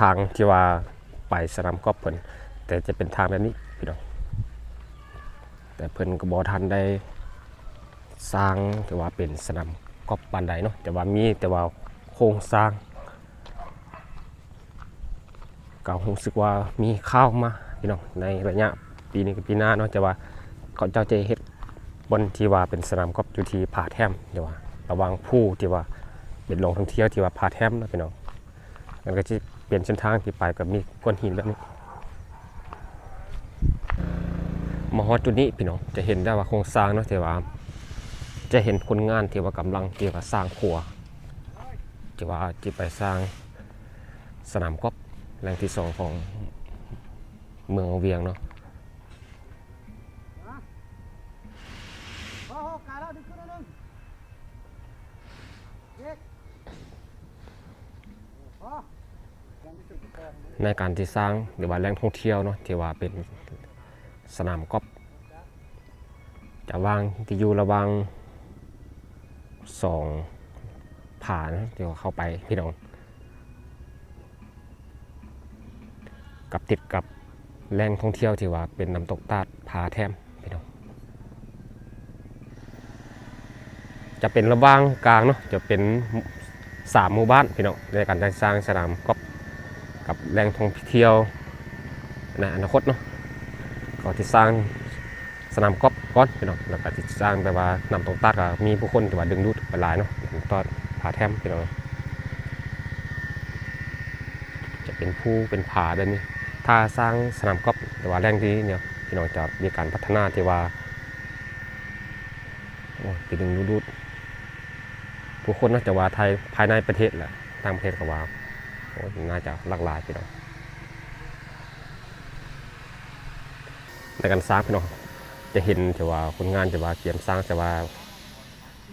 ทางที่ว่าไปสนามกอล์ฟเพิ่นแต่จะเป็นทางแบบนี้พี่น้องแต่เพิ่นก็บ่ทันได้สร้างที่ว่าเป็นสนามกอล์ฟปานใดเนาะแต่ว่ามีแต่ว่าโครงสร้างก็รู้สึกว่ามีข้าวมาพี่น้องในระยะปีนี้กับปีหน้าเนาะแต่ว่าเขาเจ้าจะเฮ็ดบนที่ว่าเป็นสนามกอล์ฟอยู่ที่ผาแทมเดี๋ยวว่าระวังผู้ที่ว่าเป็นโรงท่องเที่ยวที่ว่าผาแทมนะพี่น้องมันก็จะ ปลี่ยนเส้นทางที่ไปกับมีก้อนหินแบบนี้มาฮอดจุดนี้พี่น้องจะเห็นได้ว่าโครงสร้างเนาะที่ว่าจะเห็นคนงานที่ว่ากำลังที่ว่าสร้างครัวที่ว่าจะไปสร้างสนามกอล์ฟแหล่งที่สองของเมืองเวียงเนาะ ในการที่สร้างหรือว่าแหล่งท่องเที่ยวเนาะที่ว่าเป็นสนามกอล์ฟจะวางที่อยู่ระว่างสองผานะที่ว่าเข้าไปพี่น้องกับติดกับแหล่งท่องเที่ยวที่ว่าเป็นน้ำตกตาดผาแทมพี่น้องจะเป็นระว่างกลางเนาะจะเป็นสามหมู่บ้านพี่น้องในการสร้างสนามกอล์ฟับแหล่งท่องเที่ยวในอนาคตเนาะก็ที่สร้างสนามกอล์ฟก่อนพี่น้องแล้วก็ที่สร้างแบบว่าน้ำตกตาดก็มีผู้คนที่ว่าดึงดูดไปหลายเนาะน้ำตกผาแทมพี่น้องจะเป็นผู้เป็นผาแบบนี้ ถ้าสร้างสนามกอล์ฟแต่ว่าแรงที่เนี่ยพี่น้องจะมีการพัฒนาที่ว่าโอ้ยไปดึงดูดผู้คนน่าจะว่าไทยภายในประเทศแหละต่างประเทศก็ว่า โอ้น่าจะหลากหลายพี่น้องในการสร้างพี่น้องจะเห็นแต่ว่าคนงานจะว่าเตรียมสร้างแต่ว่า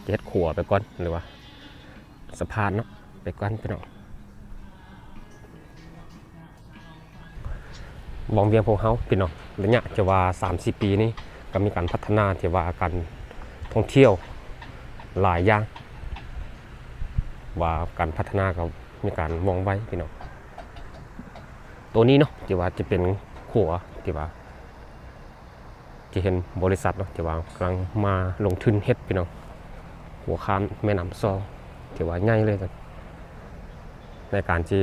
เฮ็ดขัวไปก่อนหรือว่าสะพานเนาะไปก่อนพี่น้องวองเวียงพวกเขาพี่น้องระยะจะว่า 30 ปีนี้ก็มีการพัฒนาที่ว่าการท่องเที่ยวหลายอย่าง ว่าการพัฒนาก็ มีการมองไว้พี่น้องตัวนี้เนาะที่ว่าจะเป็นขัวที่ว่าจะเห็นบริษัทเนาะที่ว่ากำลังมาลงทุนเฮ็ดพี่น้องหัวข้ามแม่น้ำซองที่ว่าใหญ่เลยนะในการที่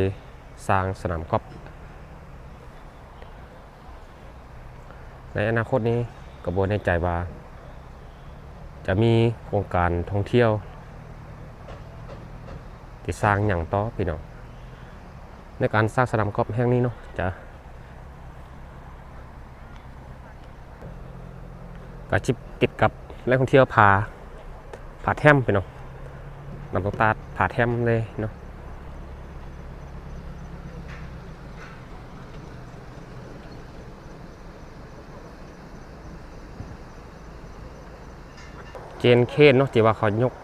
สร้างสนามกอล์ฟในอนาคตนี้กระบวนในใจว่า จะมีโครงการท่องเที่ยว ที่สร้างอย่างต่อพี่น้องในการสร้างสนามกอล์ฟแห่งนี้เนาะจะกระชิบติดกับแหล่งท่องเที่ยวผาผาแท่มพี่น้องนำตกตาดผาแท่มเลยเนาะเจนเคนเนาะที่ว่าเขายก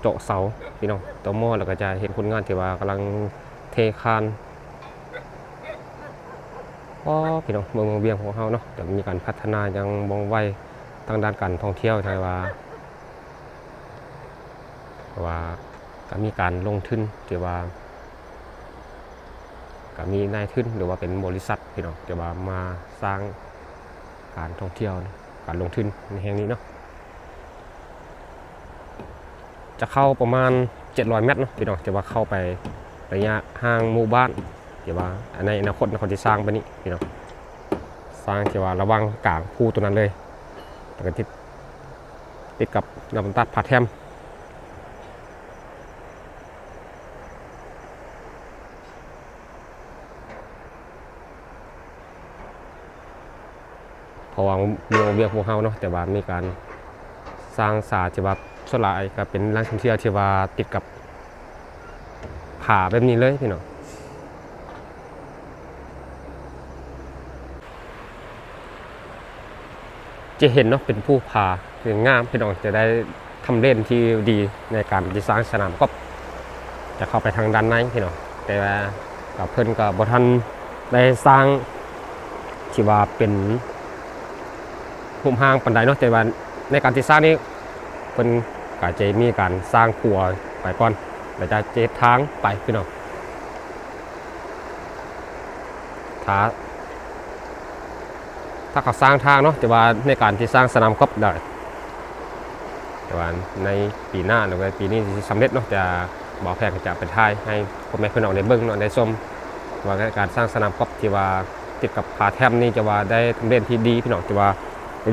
เจาะเสาพี่น้องต่อหม้อแล้วก็จะเห็นคนงานที่ว่ากำลังเทคานก็พี่น้องเมืองเมืองเวียงของเขาเนาะแต่มีการพัฒนายังมองไวทางด้านการท่องเที่ยวใช่ว่าว่าก็มีการลงทุนที่ว่าก็มีนายทุนหรือว่าเป็นบริษัทพี่น้องที่ว่ามาสร้างการท่องเที่ยว การลงทุนในแห่งนี้เนาะ จะเข้าประมาณ 700 เมตรเนาะพี่น้องจะว่าเข้าไประยะห่างหมู่บ้านเดี๋ยวว่าในอนาคตเขาจะสร้างไปนี้พี่น้องสร้างที่ว่าระวังกลางภูตัวนั้นเลยแล้วก็ติดติดกับน้ำตัดผาแทมเพราะว่าเมืองเวียงพวกเขาเนาะแต่ว่ามีการสร้างสาที่ว่าส่วน หลายก็เป็นแหล่งท่องเที่ยวที่ว่าติดกับผาแบบนี้เลยพี่น้องจะเห็นเนาะเป็นผู้ผาเป็นงามพี่น้องจะได้ทำเล่นที่ดีในการดีไซน์สนามก็จะเข้าไปทางด้านในพี่น้องแต่ว่ากับเพิ่นกับบทันได้สร้างที่ว่าเป็นหุ่มห้างปันไดเนาะแต่ว่าในการที่สร้างนี้เพิ่น ก็จะมีการสร้างครัวไปก่อนแล้วจะเจ็ดทางไปพี่น้องถ้าถ้าเขาสร้างทางเนาะแต่ว่าในการที่สร้างสนามกอล์ฟได้แต่ว่าในปีหน้าหรือว่าปีนี้ที่สำเร็จเนาะจะบอกแพงจะเป็นท้ายให้พ่อแม่พี่น้องได้เบิ่งเนาะได้ชมว่าการสร้างสนามกอล์ฟที่ว่าติดกับผาแทมนี่จะว่าได้ทำเล่นที่ดีพี่น้องจะว่า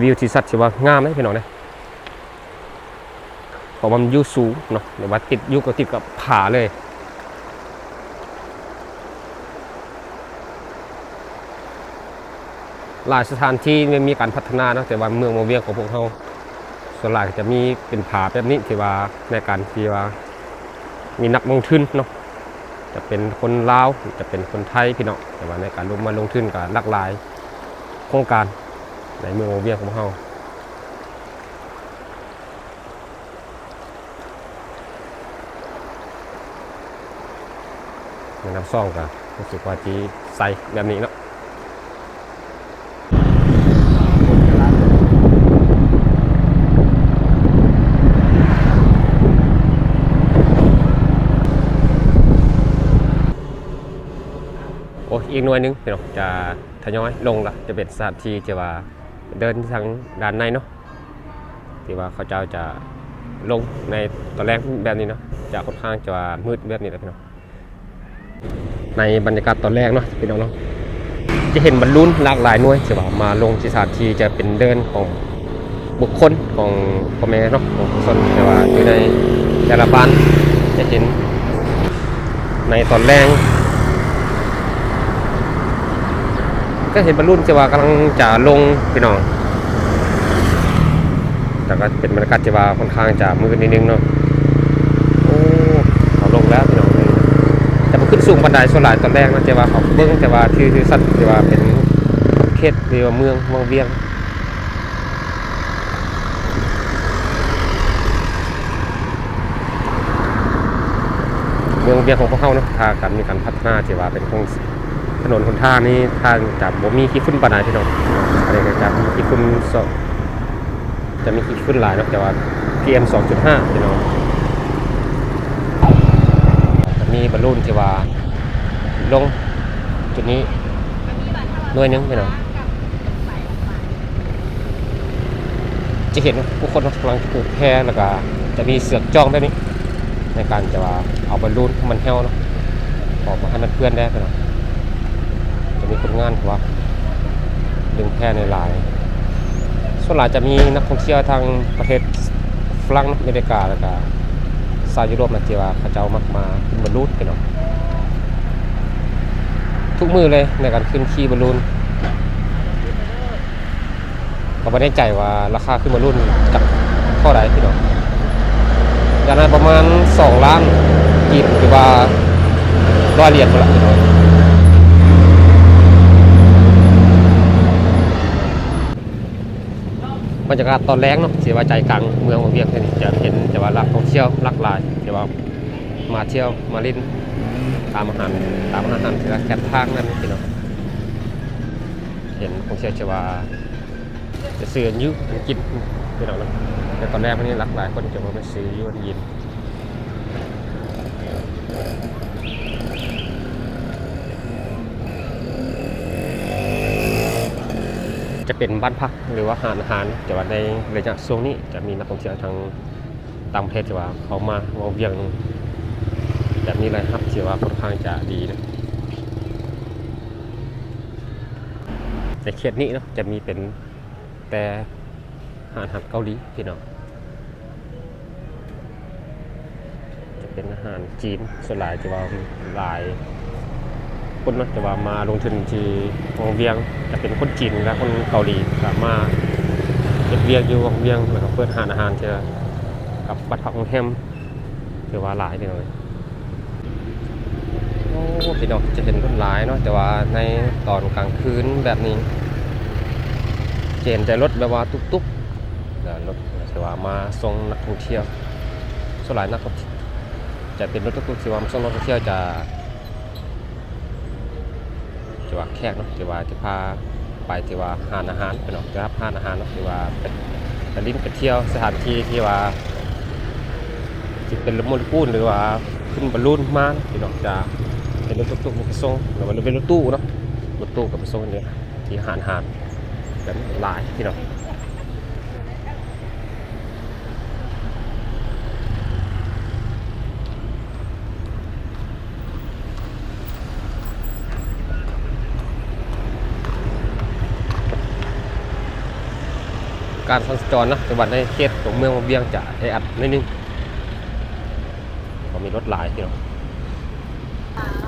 วิวที่สัตว์ที่ว่างามเลยพี่น้องเนี่ย เพราะมันยู่สูงเนาะหรือว่าติดยู่กับติดกับผาเลย หลายสถานที่ไมันมีการพัฒนาเนาะแต่ว่าเมืองโมเวียงของพวกเขาส่วนหลายจะมีเป็นผาแบบนี้ที่ว่าในการที่ว่ามีนักลงทุนเนาะจะเป็นคนลาวจะเป็นคนไทยพี่น้องแต่ว่าในการลงมาลงทุนกับหลากหลายโครงการในเมืองโมเวียงของเขา ในน้ำซ่องกับรู้สึกว่าจีใสแบบนี้เนาะโอ้อีกหน่วยนึงพี่น้องจะทยอยลงละจะเป็นสถานที่ที่ว่าเดินทางด้านในเนาะที่ว่าเขาเจ้าจะลงในตอนแรกแบบนี้เนาะจะค่อนข้างจะมืดแบบนี้แหละพี่น้อง ในบรรยากาศตอนแรกเนาะพี่น้องเนาะจะเห็นบรรลุนหลากหลายหน่วยที่ว่ามาลงที่สถานที่จะเป็นเดินของบุคคลของพ่อแม่เนาะของคนแต่ว่าอยู่ในแต่ละบ้านจะเห็นในตอนแรกก็เห็นบรรลุนที่ว่ากำลังจะลงพี่น้องแต่ก็เป็นบรรยากาศที่ว่าค่อนข้างจะมืดนิดนึงเนาะ โอ้เขาลงแล้วพี่น้องเลยแต่มันขึ้น สูงบันไดส่วนหลายตอนแรกนะแต่ว่าเขาเบิ้งแต่ว่าที่ที่สัตว์ที่ว่าเป็นเขตหรือว่าเมืองเมืองเวียงเมืองเวียงของพวกเขาเนาะทางการมีการพัฒนาที่ว่าเป็นคงถนนหนท่านี้ทางจากบ่มีขี้ฝุ่นปานใดพี่น้องอันนี้ก็จะมีขี้ฝุ่นสองจะมีขี้ฝุ่นหลายเนาะแต่ว่า PM 2.5พี่น้องจะ มีบอลลูนที่ว่าลงจุดนี้หน่วยนึงพี่น้องจะเห็นผู้คนกำลังปลูกแพรแล้วก็จะมีเสือกจ้องแบบนี้ ในการจะว่าเอาบอลลูนมันแห้วเนาะออกมาให้มันเพื่อนได้พี่น้องจะมีคนงานว่าดึงแพร่ในหลายส่วนหลายจะมีนักท่องเที่ยวทางประเทศฝรั่งอเมริกาแล้วก็าวยุโรปนะที่ว่าเขาเจ้ามักมาบอลลูนกันเนาะทุกมือเลยในการขึ้นขี่บอลลูนก็ไม่แน่ใจว่าราคาขึ้นบอลลูนจากเท่าไหร่พี่น้องอย่างนั้นประมาณ 2 ล้านกีบหรือว่าร้อยเหรียญหมดละพี่น้อง บรรยากาศตอนแรงเนาะเสียว่าใจกลางเมืองของเวียงนี่จะเห็นจะว่ารักท่องเที่ยวรักลายจะว่ามาเที่ยวมาลิ้นตามอาหารตามอาหารที่ว่าแคททางนั่นพี่น้องเห็นท่องเที่ยวจะว่าจะซื้อนยุอันกินพี่น้องเนาะแต่ตอนแรกวันนี้รักหลายคนจะมาไปซื้อยุอันยิน จะเป็นบ้านพักหรือว่าหารอาหารแต่ว่าในระยะช่วงนี้จะมีนักท่องเที่ยวทางต่างประเทศที่ว่าเขามามาเวียงแบบนี้เลยครับที่ว่าค่อนข้างจะดีนะในเขตนี้เนาะจะมีเป็นแต่อาหารเกาหลีพี่น้องจะเป็นอาหารจีนส่วนหลายจะว่าหลาย คนนะแต่ว่ามาลงทุนที่วงเวียงจะเป็นคนจีนและคนเกาหลีก็มาเก็บเวียงอยู่วงเวียงแล้วก็เปิดหานอาหารเจอกับบัตรพักโรงแรมถือว่าหลายพี่น้อยโอ้พี่น้องจะเห็นคนหลายเนาะแต่ว่าในตอนกลางคืนแบบนี้เห็นแต่รถแบบว่าตุ๊กๆแล้วรถแต่ว่ามาส่งนักท่องเที่ยวส่วนหลายนักท่องเที่ยวจะเป็นรถตุ๊กๆที่ว่ามาส่งนักท่องเที่ยวจะ ว่าแขกเนาะที่ว่าจะพาไปที่ว่าหานอาหารไปเนาะจะรับหานอาหารเนาะที่ว่าไปลิ้นไปเที่ยวสถานที่ที่ว่าจะเป็นรถมอเตอร์ูนหรือว่าขึ้นบอลลูนมาเนาะที่น้องจะเป็นรถตุ๊กๆมีกระส่งหรือว่าเป็นรถตู้เนาะรถตู้กับไปส่งเนี่ยที่หานหานกันหลายพี่น้อง การสัญจรนะจังหวัดในเขตของเมืองเบียงจะแออัดนิดนึงก็มีรถหลายพี่น้อง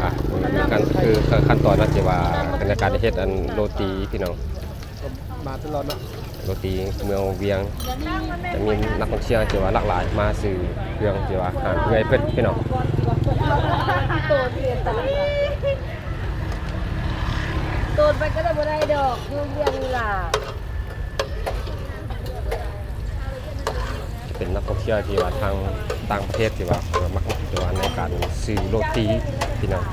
อะนี่ขั้นคือขั้นตอนนะที่ว่าในการเฮ็ดอันโรตีพี่น้องมาตลอดเนาะโรตีเมืองเวียงจะมีนักท่องเที่ยวที่ว่าหลากหลายมาซื้อเครื่องที่ว่าหาเพื่อให้เพิ่นพี่น้องตูดเปลี่ยนตลอดตูดไปก็ได้บ่ได้ดอกเรื่องเรียงนี่ล่ะ เป็นนักท่องเที่ยวที่ว่าทางต่างประเทศที่ว่ามักที่ว่าในการซื้อโรตีพี่น้อง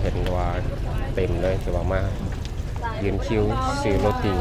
เห็นว่าเต็มเลยที่ว่ามายืนคิวซื้อโรตี